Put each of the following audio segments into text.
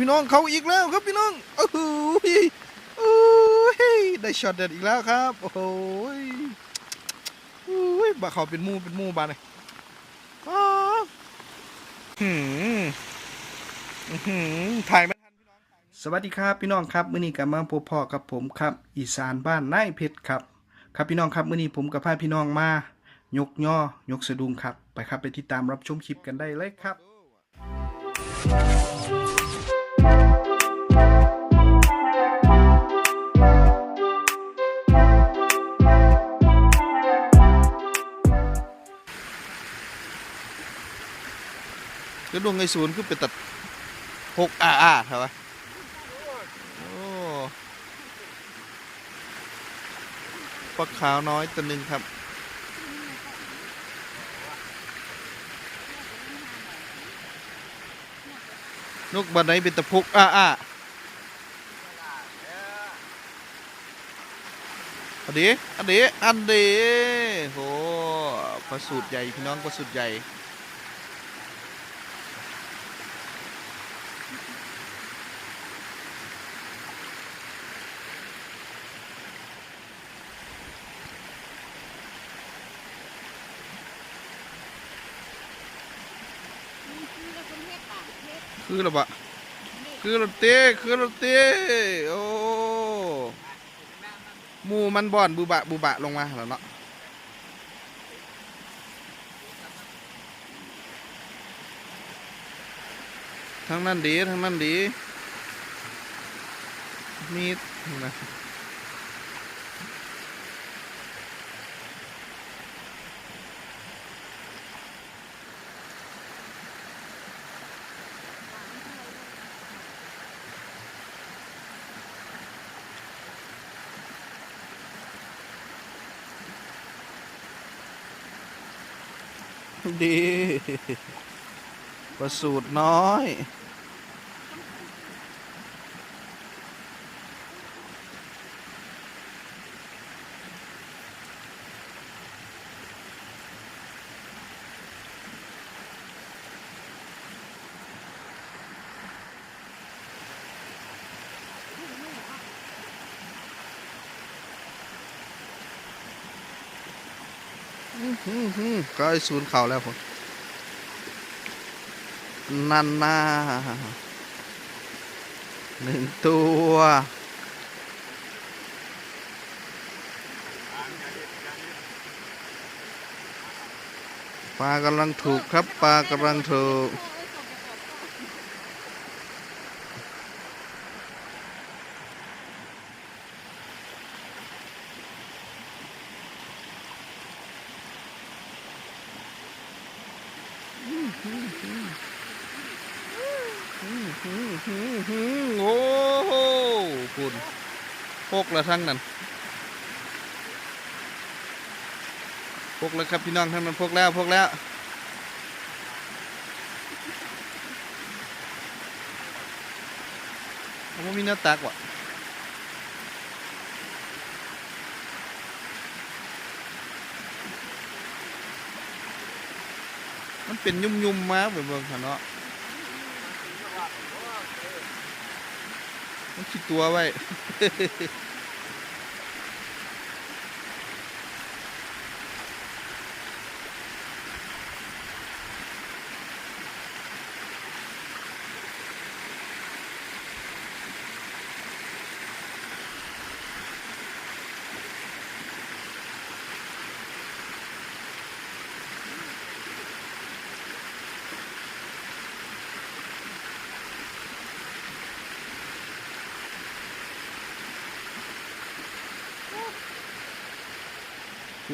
พี่น้องเขาอีกแล้วครับพี่น้องโอ้โหโอ้ยได้ช็อตเด็ดอีกแล้วครับ โอ้โหโอ้ยบะเขาเป็นมูเป็นมูบานเลยอ้าหืมหือถ่ายไม่ทันพี่น้องสวัสดีครับพี่น้องครับมื้อนี้กลับมาพบพ่อกับผมครับ อีสานบ้านนายเพชรครับ ครับพี่น้องครับมื้อนี้ผมกับพาพี่น้องมา ยกย่อยกสะดุ้งครับ ไปครับไปติดตามรับชมคลิปกันได้เลยครับ ก็ดวงไอศูนย์คือเป็นตัดหกอาอาใช่ปะโอ้ปลาขาวน้อยตัวหนึ่งครับ นกบันไดเป็นตะพุกอาอาอันเดีอันเดีอันเดีโหปลาสูตรใหญ่ พี่น้องปลาสูตรใหญ่ คือระบะคือรถเต้คือรถเต้โอ้หมูมันบ่อนบูบะบูบะลงมาแล้วเนาะทั้งนั้นดีทั้งนั้นดีมีดนะ ดี ประสูตรน้อย ก็ไอ้ศูนย์เข่าแล้วผมนั่นนาหนึ่งตัวปลากำลังถูกครับปลากำลังถูก โอ้โหคุณพกล้วทั้งนั้นพกแล้วครับพี่น้องทั้งนั้นพกแล้วพกแล้วมันมีหน้าตักวะ มันเป็นยุ่มๆมาเบิ่งๆเนาะมันคิดตัวไว้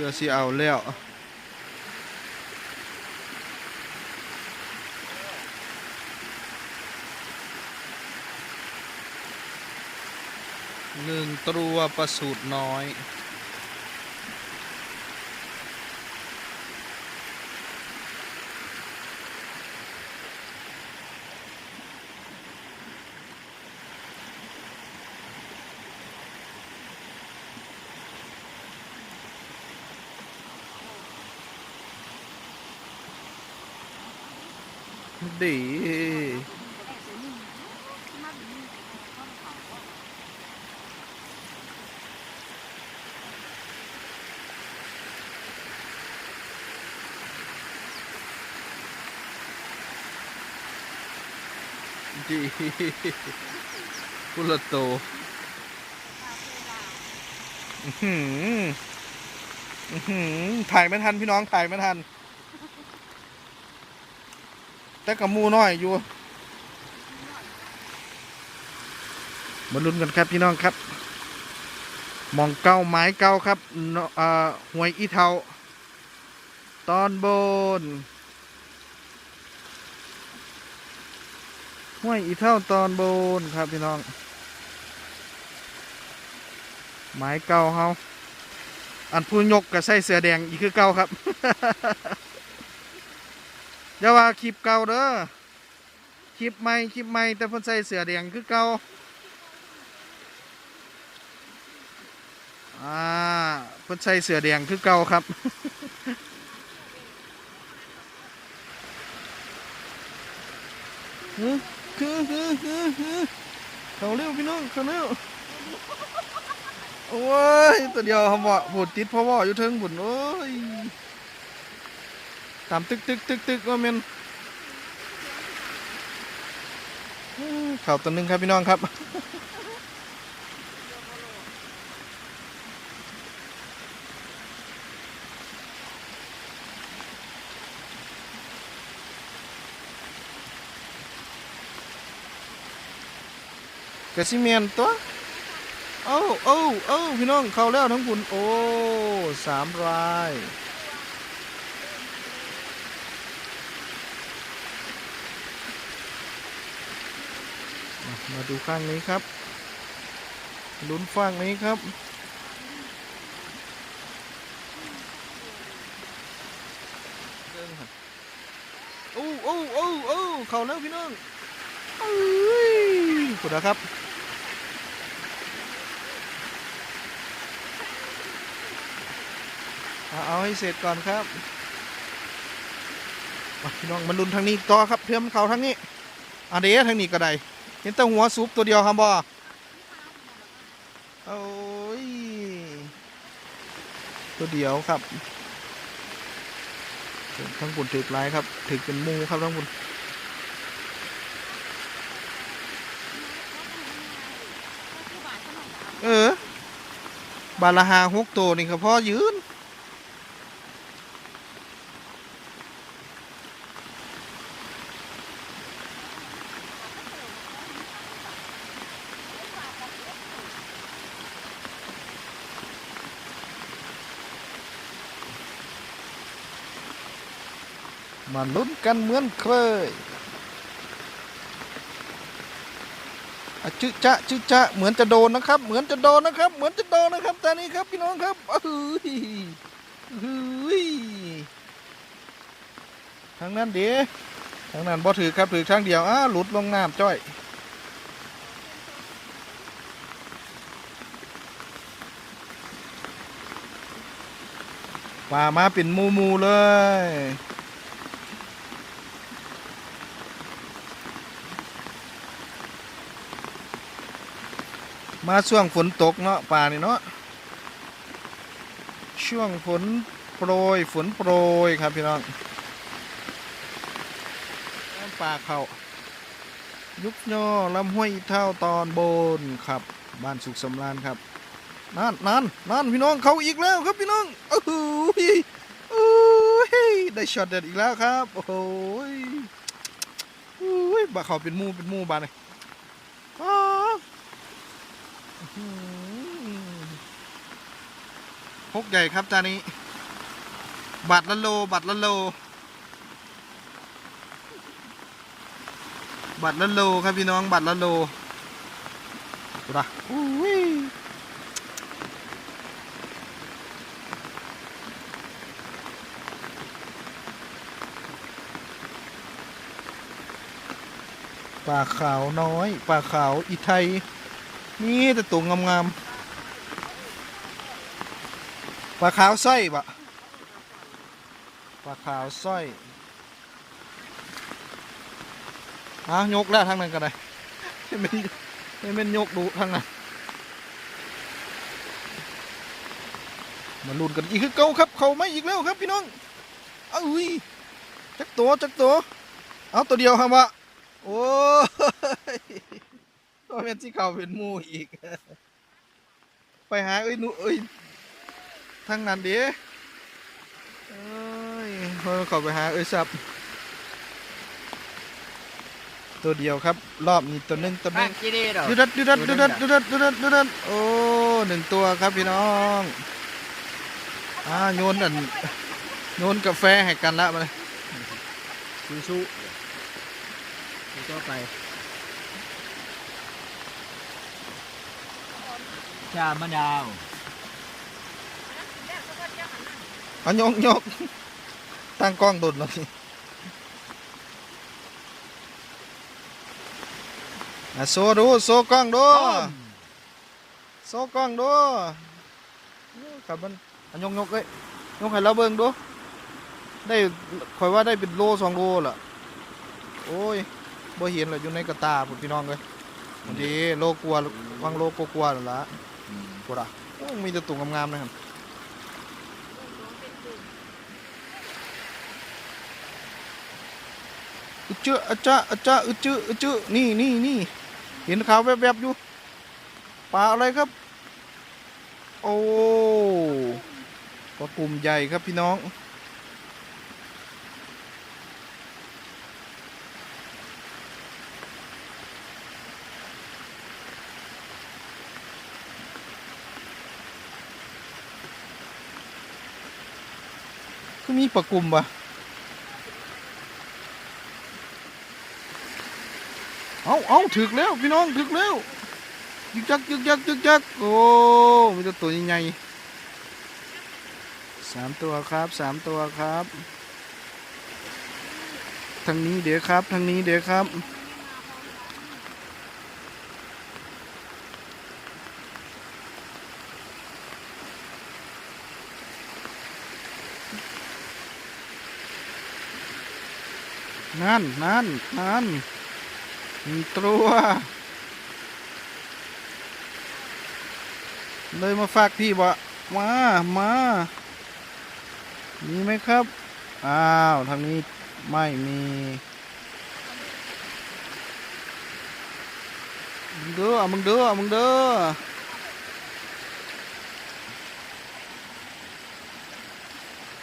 พื่อสิเอาแล้วหนึ่งตัวประสูตรน้อย ดีดีพุลโตหืมหืมถ่ายไม่ทันพี่น้องถ่ายไม่ทัน แต่กับมูน้อยอยู่มาลุ้นกันครับพี่น้องครับ มองเก้าไม้เก้าครับเนาะเอ่อหวยอีเทา ตอนบนห้วยอีเท่าตอนบนครับพี่น้อง ไม้เก่าเฮาอันผู้ยกกับใส่เสือแดงอีกคือเก่าครับ อย่าว่าคลิปเก่าเด้อคลิปใหม่คลิปใหม่แต่เพิ่นใส่เสือแดงคือเก่าอ่าเพิ่นใส่เสือแดงคือเก่าครับฮึฮึฮึฮึฮึเขาเร็วพี่น้องเขาเร็วโอ้ยตัวเดียวเขาบอกผุดติดพ่อว่าอยู่เทิงบุญโอ้ย ตามตึกตึกตึกตึกว่ามันเข่าตัวหนึ่งครับพี่น้องครับกระซิเมียนตัวเอ้าเอ้าเอ้พี่น้อง เข้าแล้วทั้งบุญโอ้สามราย มาดูข้างนี้ครับ ลุ้นฝั่งนี้ครับ โอ้โอ้โอ้โอ้เข้าแล้วพี่น้องเอ้ยขอบคุณนะครับเอาเอาให้เสร็จก่อนครับมาพี่น้องมันลุนทางนี้ต่อครับเพื่อมนเขาทางนี้อันเดียวทางนี้ก็ได้ เห็นแต่หัวซุปตัวเดียวครับบอโอ้ยตัวเดียวครับทั้งบุญถึกหลายครับถึกเป็นมูครับทั้งบุญเออบาลาหาหกตัวนี่ครับพ่อยืน มาลุ้นกันเหมือนเคยจึจะจึจะเหมือนจะโดนนะครับ เหมือนจะโดนนะครับ เหมือนจะโดนนะครับตอนนี้ครับพี่น้องครับเอ้ยเฮ้ยทางนั้นเดี๋ยวทางนั้นบ่ถือครับถือทางเดียวอ้าหลุดลงน้ำจ้อยป่ามาเป็นมูมูเลย มาช่วงฝนตกเนาะป่านี่เนาะช่วงฝนโปรยฝนโปรยครับพี่น้องน้ำป่าเขายุกย่อลำห้วยเท่าตอนบนครับ บ้านสุขสำราญครับนั่นนั่นนั่นพี่น้องเขาอีกแล้วครับพี่น้องโอ้โหโอ้ยได้ช็อตเด็ดอีกแล้วครับ โอ้โหโอ้ยบาเขาเป็นมูเป็นมูบานเลยอ้าว อืม พกใหญ่ครับจานนี้ บัตรละโล บัตรละโล บัตรละโลครับพี่น้อง บัตรละโลดูนะอุ้ยปลาขาวน้อย ปลาขาวอีไทย นี่แต่ตัวงามๆปลาขาวสร้อยปะปลาขาวสร้อยอะยกแล้วทางนั้นก็ได้ให้มันให้มันยกดูทางนั้นมาลุ้นกันอีกคือเก่าครับ เขาไม่อีกแล้วครับพี่น้องเอ้ยจักตัวจักตัวเอาตัวเดียวครับวะโอ้ ม่นสิเข้าเป็นหมู่อีก ไปหาเอ้ยหนูเอ้ยทางนั้นเด้เอ้ยเพิ่นเข้าไปหาเอ้ยซับตัวเดียวครับ รอบนี้ตัวหนึงตัวหนึบ้างนกี่ดีดอก ดูดัดดูดัดดูดัดดูดัดดูดัดดูดัดโอ้หนึ่งตัวครับพี่น้องอ่าโยนอันโยนกาแฟให้กันละมาเลยชูชูชูต่อไป ชามะนาวเอายกยกตั้งกล้องโดดแล้วสิอะโซดูโซกล้องดูโซกล้องดูครับมันอันยกยกเลยยกให้เราเบิ่งดูได้คอยว่าได้เป็นโลสองโลล่ะโอ้ยบ่เห็นเลยอยู่ในกระตาพี่น้องเลยบางทีโลกลัววางโลกกลัวๆนั่นละ กูด่ะโอ้มีแต่ตุ่งงามๆนะครับอึดเจอะอะจ้าอะจ้าอึดเจอะอึดเจอะนี่นี่นี่เห็นขาวแวบๆอยู่ปลาอะไรครับ โอ้ปลากลุ่มใหญ่ครับพี่น้อง ก็มีปลากลุ่มปะเอาเอาถึกแล้วพี่น้องถึกแล้วยึกยักยึกยักยึกยักโอ้มีตัวตัวใหญ่สามตัวครับสามตัวครับ ทางนี้เดี๋ยวครับ ทางนี้เดี๋ยวครับ นั่นนั่นนั่นมีตัวเลยมาฝากพี่บ่มา มามีไหมครับ อ้าว ทางนี้ไม่มีมึงเด้อมึงเด้อมึงเด้อ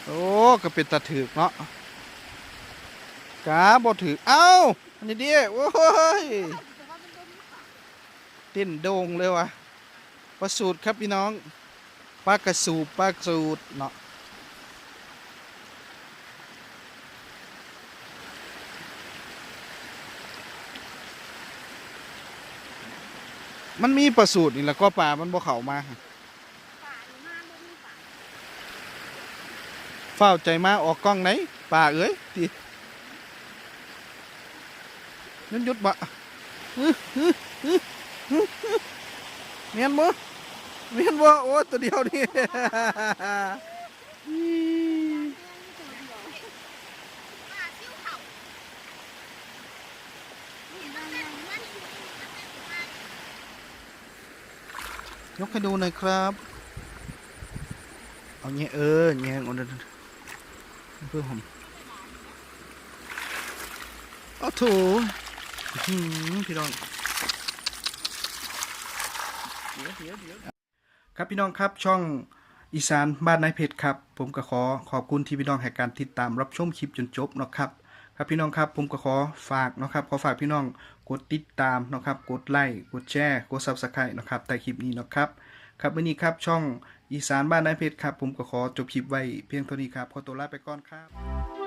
โอ้ก็เป็นตาถือเนาะ กาบ่ถือ เอ้า อันนี้ดิโอ้ยเต้นโด่งเลยวะปลาสูตรครับพี่น้องปลากระสูบปลากระสูตรเนาะมันมีปลาสูตรนี่แหละก็ปลามันบ่เข้ามาเฝ้าวใจมาออกกล้องไหนป่าเอ้ยติ นั่นยุดบะเมียนบ่เมียนบ่โอ้ตัวเดียวนี่ยกให้ดูหน่อยครับ เอาเงี้ยเออเงี้ยเอาเดินเพื่อผมเอาโถอื้อหือ พี่น้องครับพี่น้องครับช่องอีสานบ้านนายเพชรครับ ผมก็ขอขอบคุณที่พี่น้องให้การติดตามรับชมคลิปจนจบนะครับครับพี่น้องครับผมก็ขอฝากนะครับขอฝากพี่น้องกดติดตามนะครับกดไลค์กดแชร์กดซับสไครต์นะครับใต้คลิปนี้นะครับครับวันนี้ครับช่องอีสานบ้านนายเพชรครับ ผมก็ขอจบคลิปไว้เพียงเท่านี้ครับขอตัวลาไปก่อนครับ